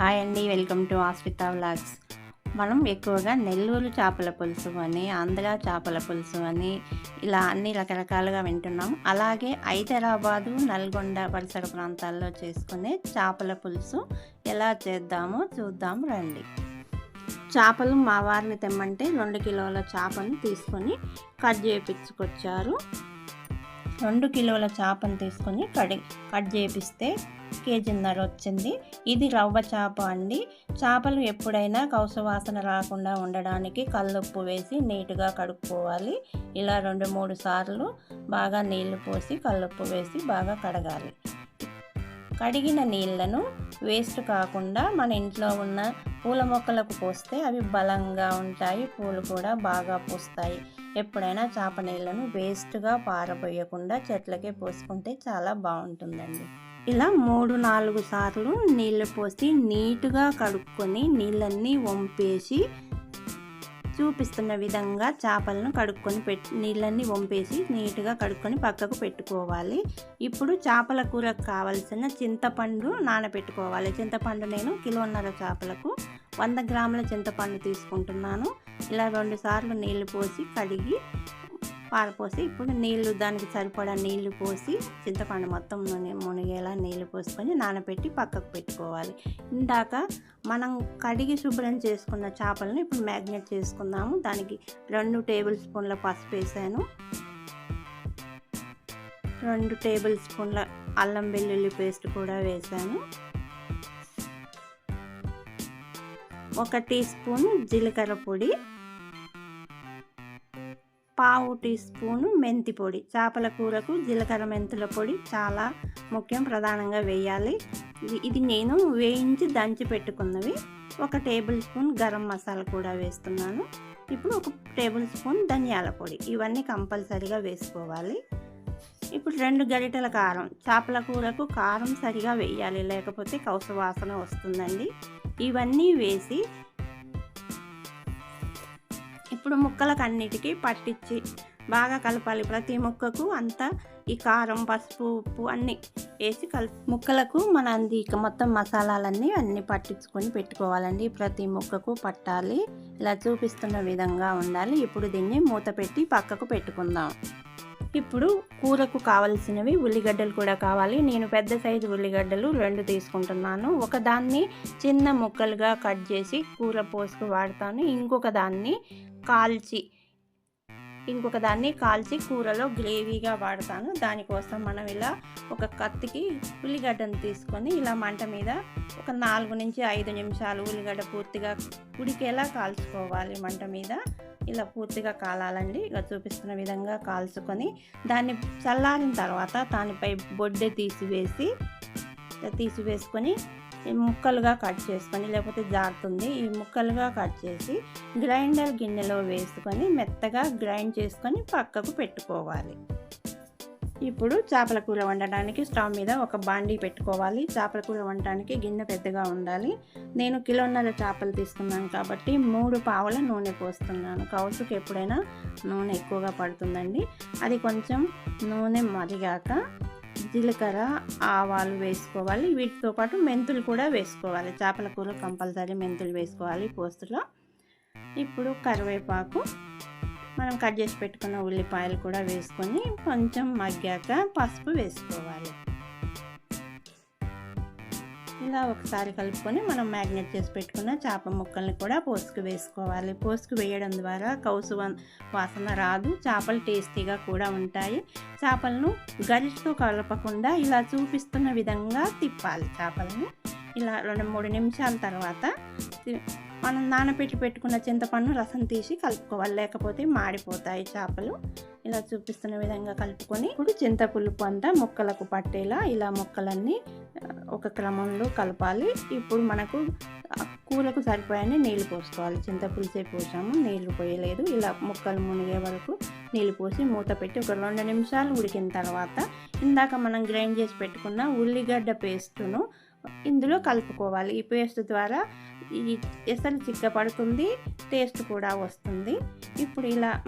Hi అండి welcome to ఆస్పితా vlogs. మనం ఎక్కువగా నెల్లూరు చేపల పులుసు అని ఆంధ్ర చేపల పులుసు అని ఇలా అన్ని రకరకాలుగా వింటున్నాం. అలాగే హైదరాబాదు నల్గొండ పరిసర ప్రాంతాల్లో చేసుకునే చేపల పులుసు ఎలా చేద్దామో చూద్దాం రండి. చేపలు మా వారిని తెమ్మంటే రెండు కిలోల చేపను తీసుకొని కట్ చేయించుకొచ్చారు రెండు కిలోల చేపను తీసుకొని కడి కట్ చేపిస్తే కేజీన్నర వచ్చింది. ఇది రవ్వ చేప అండి. చేపలు ఎప్పుడైనా కౌసవాసన రాకుండా ఉండడానికి కల్లుప్పు వేసి నీట్గా కడుక్కోవాలి. ఇలా రెండు మూడు సార్లు బాగా నీళ్ళు పోసి కల్లుప్పు వేసి బాగా కడగాలి. కడిగిన నీళ్ళను వేస్ట్ కాకుండా మన ఇంట్లో ఉన్న పూల మొక్కలకు పోస్తే అవి బలంగా ఉంటాయి పూలు కూడా బాగా పూస్తాయి. ఎప్పుడైనా చేప నీళ్ళను వేస్ట్గా పారబోయకుండా చెట్లకే పోసుకుంటే చాలా బాగుంటుందండి. ఇలా మూడు నాలుగు సార్లు నీళ్ళు పోసి నీట్గా కడుక్కొని నీళ్ళన్నీ వంపేసి చూపిస్తున్న విధంగా చేపలను కడుక్కొని పెట్టి నీళ్ళన్నీ వంపేసి నీట్గా కడుక్కొని పక్కకు పెట్టుకోవాలి. ఇప్పుడు చేపల కూరకు కావలసిన చింతపండు నానబెట్టుకోవాలి. చింతపండు నేను కిలోన్నర చేపలకు వంద గ్రాముల చింతపండు తీసుకుంటున్నాను. ఇలా రెండు సార్లు నీళ్ళు పోసి కడిగి పారపోసి ఇప్పుడు నీళ్ళు దానికి సరిపడా నీళ్ళు పోసి చింతపండు మొత్తం మునిగేలా నీళ్ళు పోసుకొని నానబెట్టి పక్కకు పెట్టుకోవాలి. ఇందాక మనం కడిగి శుభ్రం చేసుకున్న చేపలను ఇప్పుడు మ్యాగ్నెట్ చేసుకుందాము. దానికి రెండు టేబుల్ స్పూన్ల పసుపు వేసాను. రెండు టేబుల్ స్పూన్ల అల్లం వెల్లుల్లి పేస్ట్ కూడా వేసాను. ఒక టీ స్పూన్ జీలకర్ర పొడి పావు టీ స్పూను మెంతి పొడి చేపల కూరకు జీలకర్ర మెంతుల పొడి చాలా ముఖ్యం ప్రధానంగా వేయాలి. ఇది నేను వేయించి దంచి పెట్టుకున్నవి. ఒక టేబుల్ స్పూన్ గరం మసాలా కూడా వేస్తున్నాను. ఇప్పుడు ఒక టేబుల్ స్పూన్ ధనియాల పొడి ఇవన్నీ కంపల్సరీగా వేసుకోవాలి. ఇప్పుడు రెండు గరిటెల కారం చేపల కూరకు కారం సరిగా వేయాలి లేకపోతే కౌసవాసన వస్తుందండి. ఇవన్నీ వేసి ఇప్పుడు ముక్కలకు అన్నిటికీ పట్టించి బాగా కలపాలి. ప్రతి ముక్కకు అంతా ఈ కారం పసుపు ఉప్పు అన్నీ వేసి కలిపి ముక్కలకు మన అంది మొత్తం మసాలాలన్నీ అన్నీ పట్టించుకొని పెట్టుకోవాలండి. ప్రతి ముక్కకు పట్టాలి. ఇలా చూపిస్తున్న విధంగా ఉండాలి. ఇప్పుడు దీన్ని మూత పెట్టి పక్కకు పెట్టుకుందాం. ఇప్పుడు కూరకు కావలసినవి ఉల్లిగడ్డలు కూడా కావాలి. నేను పెద్ద సైజు ఉల్లిగడ్డలు రెండు తీసుకుంటున్నాను. ఒక దాన్ని చిన్న ముక్కలుగా కట్ చేసి కూర పోసుకు వాడతాను. ఇంకొక దాన్ని కాల్చి ఇంకొక దాన్ని కాల్చి కూరలో గ్రేవీగా వాడతాను. దానికోసం మనం ఇలా ఒక కత్తికి ఉల్లిగడ్డను తీసుకొని ఇలా మంట మీద ఒక నాలుగు నుంచి ఐదు నిమిషాలు ఉల్లిగడ్డ పూర్తిగా ఉడికేలా కాల్చుకోవాలి మంట మీద. ఇలా పూర్తిగా కాలాలండి. ఇలా చూపిస్తున్న విధంగా కాల్చుకొని దాన్ని చల్లారిన తర్వాత దానిపై బొడ్డె తీసివేసి తీసివేసుకొని ముక్కలుగా కట్ చేసుకొని లేకపోతే జారుతుంది. ఈ ముక్కలుగా కట్ చేసి గ్రైండర్ గిన్నెలో వేసుకొని మెత్తగా గ్రైండ్ చేసుకొని పక్కకు పెట్టుకోవాలి. ఇప్పుడు చేపల కూర వండడానికి స్టవ్ మీద ఒక బాండీ పెట్టుకోవాలి. చేపల కూర వండడానికి గిన్నె పెద్దగా ఉండాలి. నేను కిలోన్నర చేపలు తీసుకున్నాను కాబట్టి మూడు పావుల నూనె పోస్తున్నాను. కౌసుకు ఎప్పుడైనా నూనె ఎక్కువగా పడుతుందండి. అది కొంచెం నూనె మరిగాక జీలకర్ర ఆవాలు వేసుకోవాలి. వీటితో పాటు మెంతులు కూడా వేసుకోవాలి. చేపల కూర కంపల్సరీ మెంతులు వేసుకోవాలి పోస్తులో. ఇప్పుడు కరివేపాకు మనం కట్ చేసి పెట్టుకున్న ఉల్లిపాయలు కూడా వేసుకొని కొంచెం మగ్గాక పసుపు వేసుకోవాలి. ఇలా ఒకసారి కలుపుకొని మనం మ్యాగ్నెట్ చేసి పెట్టుకున్న చేప ముక్కల్ని కూడా పోసుకు వేసుకోవాలి. పోసుకు వేయడం ద్వారా కౌసు వాసన రాదు చేపలు టేస్టీగా కూడా ఉంటాయి. చేపలను గరిటతో కలపకుండా ఇలా చూపిస్తున్న విధంగా తిప్పాలి చేపలను. ఇలా రెండు మూడు నిమిషాల తర్వాత మనం నానబెట్టి పెట్టుకున్న చింతపండు రసం తీసి కలుపుకోవాలి. లేకపోతే మాడిపోతాయి చేపలు. ఇలా చూపిస్తున్న విధంగా కలుపుకొని ఇప్పుడు చింతపులుపు అంతా ముక్కలకు పట్టేలా ఇలా ముక్కలన్నీ ఒక క్రమంలో కలపాలి. ఇప్పుడు మనకు కూరకు సరిపోయని నీళ్ళు పోసుకోవాలి. చింతపులుసే పోసాము. నీళ్ళు పోయలేదు. ఇలా ముక్కలు మునిగే వరకు నీళ్ళు పోసి మూత పెట్టి ఒక రెండు నిమిషాలు ఉడికిన తర్వాత ఇందాక మనం గ్రైండ్ చేసి పెట్టుకున్న ఉల్లిగడ్డ పేస్టును ఇందులో కలుపుకోవాలి. ఈ పేస్ట్ ద్వారా ఈ ఎసరు చిక్కపడుతుంది టేస్ట్ కూడా వస్తుంది. ఇప్పుడు ఇలా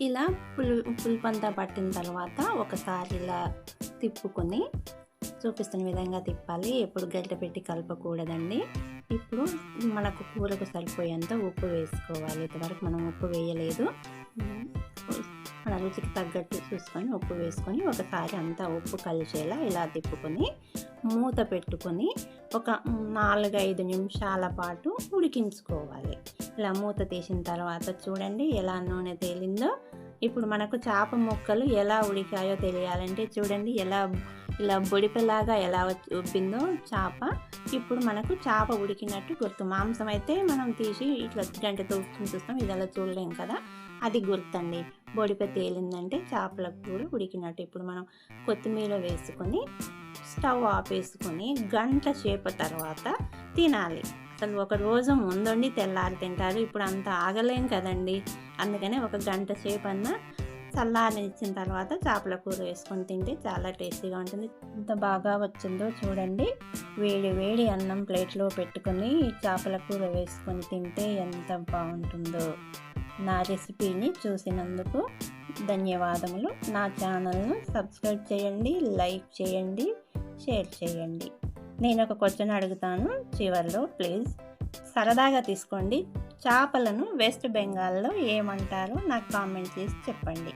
ఇలా పులు పులుపంతా పట్టిన తర్వాత ఒకసారి ఇలా తిప్పుకొని చూపిస్తున్న విధంగా తిప్పాలి. ఎప్పుడు గడ్డ పెట్టి కలపకూడదండి. ఇప్పుడు మనకు కూరకు సరిపోయేంత ఉప్పు వేసుకోవాలి. ఇంతవరకు మనం ఉప్పు వేయలేదు. మన రుచికి తగ్గట్టు చూసుకొని ఉప్పు వేసుకొని ఒకసారి అంతా ఉప్పు కలిసేలా ఇలా తిప్పుకొని మూత పెట్టుకొని ఒక నాలుగైదు నిమిషాల పాటు ఉడికించుకోవాలి. ఇలా మూత తీసిన తర్వాత చూడండి ఎలా నూనె తేలిందో. ఇప్పుడు మనకు చేప ముక్కలు ఎలా ఉడికాయో తెలియాలంటే చూడండి ఎలా ఇలా బొడిపెలాగా ఎలా వచ్చి- ఉబ్బిందో చేప. ఇప్పుడు మనకు చేప ఉడికినట్టు గుర్తు. మాంసం అయితే మనం తీసి ఇట్లా గంటతో ఉప్పుని చూస్తాం ఇది అలా చూడలేం కదా. అది గుర్తండి. బొడిపై తేలిందంటే చేపల కూర ఉడికినట్టు. ఇప్పుడు మనం కొత్తిమీర వేసుకొని స్టవ్ ఆపేసుకొని గంట సేపు తర్వాత తినాలి. అసలు ఒక రోజు ముందుండి తెల్లారి తింటారు. ఇప్పుడు అంత ఆగలేం కదండి. అందుకనే ఒక గంట సేపు అన్నా చల్లారనిచ్చిన తర్వాత చేపల కూర వేసుకొని తింటే చాలా టేస్టీగా ఉంటుంది. ఎంత బాగా వచ్చిందో చూడండి. వేడి వేడి అన్నం ప్లేట్లో పెట్టుకొని చేపల కూర వేసుకొని తింటే ఎంత బాగుంటుందో. నా రెసిపీని చూసినందుకు ధన్యవాదములు. నా ఛానల్ను సబ్స్క్రైబ్ చేయండి లైక్ చేయండి షేర్ చేయండి. నేను ఒక క్వశ్చన్ అడుగుతాను. చివరిలో ప్లీజ్. సరదాగా తీసుకోండి. చేపలను వెస్ట్ బెంగాల్లో ఏమంటారో నాకు కామెంట్ చేసి చెప్పండి.